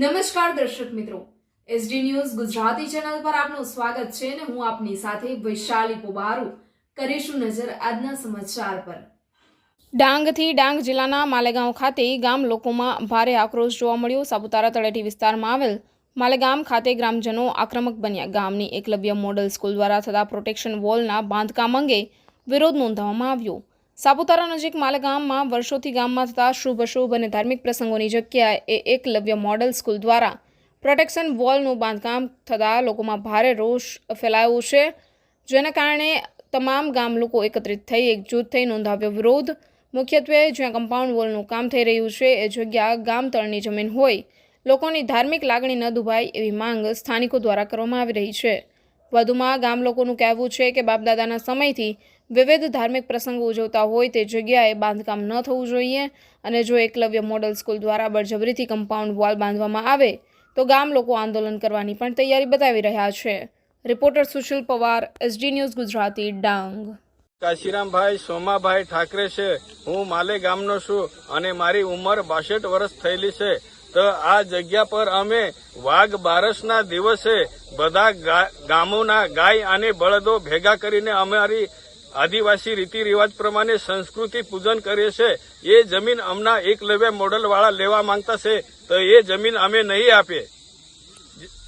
નમસ્કાર દર્શક મિત્રો. એસડી ન્યૂઝ ગુજરાતી ચેનલ પર આપનું સ્વાગત છે અને હું આપની સાથે વૈશાલી પોબારુ કરીશું નજર આજના સમાચાર પર. ડાંગથી ડાંગ જિલ્લાના માલેગાંવ ખાતે ગામ લોકોમાં ભારે આક્રોશ જોવા મળ્યો. સાપુતારા તળેટી વિસ્તારમાં આવેલ માલેગામ ખાતે ગ્રામજનો આક્રમક બન્યા. ગામની એકલવ્ય મોડલ સ્કૂલ દ્વારા થતા પ્રોટેક્શન વોલના બાંધકામ અંગે વિરોધ નોંધાવવામાં આવ્યો. સાપુતારા નજીક માલેગામમાં વર્ષોથી ગામમાં થતા શુભ અશુભ અને ધાર્મિક પ્રસંગોની જગ્યાએ એકલવ્ય મોડલ સ્કૂલ દ્વારા પ્રોટેક્શન વોલનું બાંધકામ થતાં લોકોમાં ભારે રોષ ફેલાયો છે. જેના કારણે તમામ ગામ લોકો એકત્રિત થઈ, એકજૂથ થઈ નોંધાવ્યો વિરોધ. મુખ્યત્વે જ્યાં કમ્પાઉન્ડ વોલનું કામ થઈ રહ્યું છે, એ જગ્યા ગામ તળની જમીન હોય. લોકોની ધાર્મિક લાગણી ન દુભાય એવી માંગ સ્થાનિકો દ્વારા કરવામાં આવી રહી છે. વધુમાં ગામ લોકોનું કહેવું છે કે બાપદાદાના સમયથી વિવિધ ધાર્મિક પ્રસંગો ઉજવતા હોય તે જગ્યાએ બાંધકામ ન થવું જોઈએ. અને જો એકલવ્ય મોડલ સ્કૂલ દ્વારા બળજબરીથી કમ્પાઉન્ડ વોલ બાંધવામાં આવે, તો ગામ લોકો આંદોલન કરવાની પણ તૈયારી બતાવી રહ્યા છે. Reporter Sushil Pawar, S D news Gujarati, Dang. Kashirambhai, Somabhai Thakare છે. હું માલે ગામનો છું અને મારી ઉંમર બાસઠ વર્ષ થયેલી છે. તો આ જગ્યા પર અમે વાઘ બારસના દિવસે બધા ગામોના ગાય અને બળદો ભેગા કરીને અમારી આદિવાસી રીતિ રિવાજ પ્રમાણે સંસ્કૃતિ પૂજન કરીએ છીએ એ જમીન અમના એકલવ્ય મોડલ વાળા લેવા માંગતા છે. તો એ જમીન અમે નહીં આપીએ.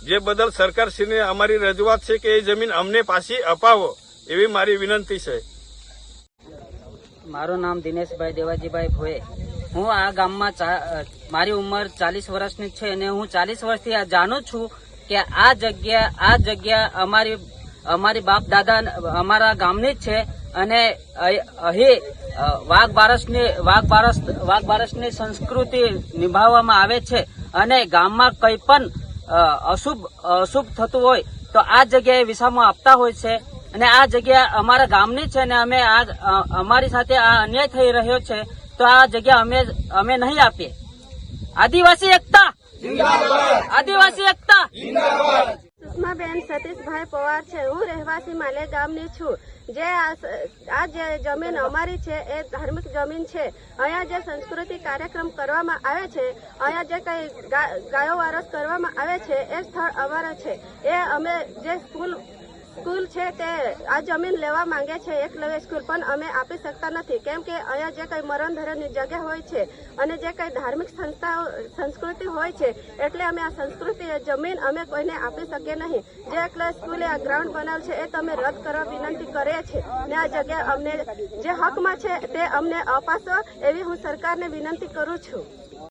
જે બદલ સરકારશ્રીને અમારી રજૂઆત છે કે એ જમીન અમને પાછી અપાવો એવી મારી વિનંતી છે. મારું નામ દિનેશભાઈ દેવાજીભાઈ ભોએ. હું આ ગામમાં મારી ઉંમર ચાલીસ વર્ષની છે અને હું ચાલીસ વર્ષથી આ જાણું છું કે આ જગ્યા આ જગ્યા અમારી અમારી બાપ દાદા અમારા ગામની જ છે અને અહીં વાઘ બારસની વાઘ બારસ વાઘ બારસની સંસ્કૃતિ નિભાવવામાં આવે છે અને ગામમાં કંઈ પણ અશુભ અશુભ થતું હોય તો આ જગ્યાએ વિસામો આપતા હોય છે અને આ જગ્યા અમારા ગામની છે અને અમે આ અમારી સાથે આ અન્યાય થઈ રહ્યો છે તો આ જગ્યા અમે અમે નહીં આપીએ. આદિવાસી એકતા. આદિવાસી એકતા. સુષ્માબેન સતીશભાઈ પવાર છે. હું રહેવાસી માલે ગામની છું. જે આ જે જમીન અમારી છે એ ધાર્મિક જમીન છે. અહીંયા જે સંસ્કૃતિ કાર્યક્રમ કરવામાં આવે છે અહીંયા જે કઈ ગાયો વારસ કરવામાં આવે છે એ સ્થળ અમારા છે. એ અમે જે સ્કૂલ સ્કૂલ છે તે આ જમીન લેવા માંગે છે એકલવ્ય સ્કૂલ, પણ અમે આપી શકતા નથી. કેમ કે અહીંયા જે કઈ મરણ ધરણની જગ્યા હોય છે અને જે કઈ ધાર્મિક સંસ્થાઓ, સંસ્કૃતિ હોય છે, એટલે અમે આ સંસ્કૃતિ જમીન અમે કોઈને આપી શકીએ નહીં. જે એકલવ્ય સ્કૂલે આ ગ્રાઉન્ડ બનાવેલ છે, એ તમે રદ કરવા વિનંતી કરીએ છીએ. ને આ જગ્યા અમને જે હકમાં છે, તે અમને અપાશો, એવી હું સરકારને વિનંતી કરું છું.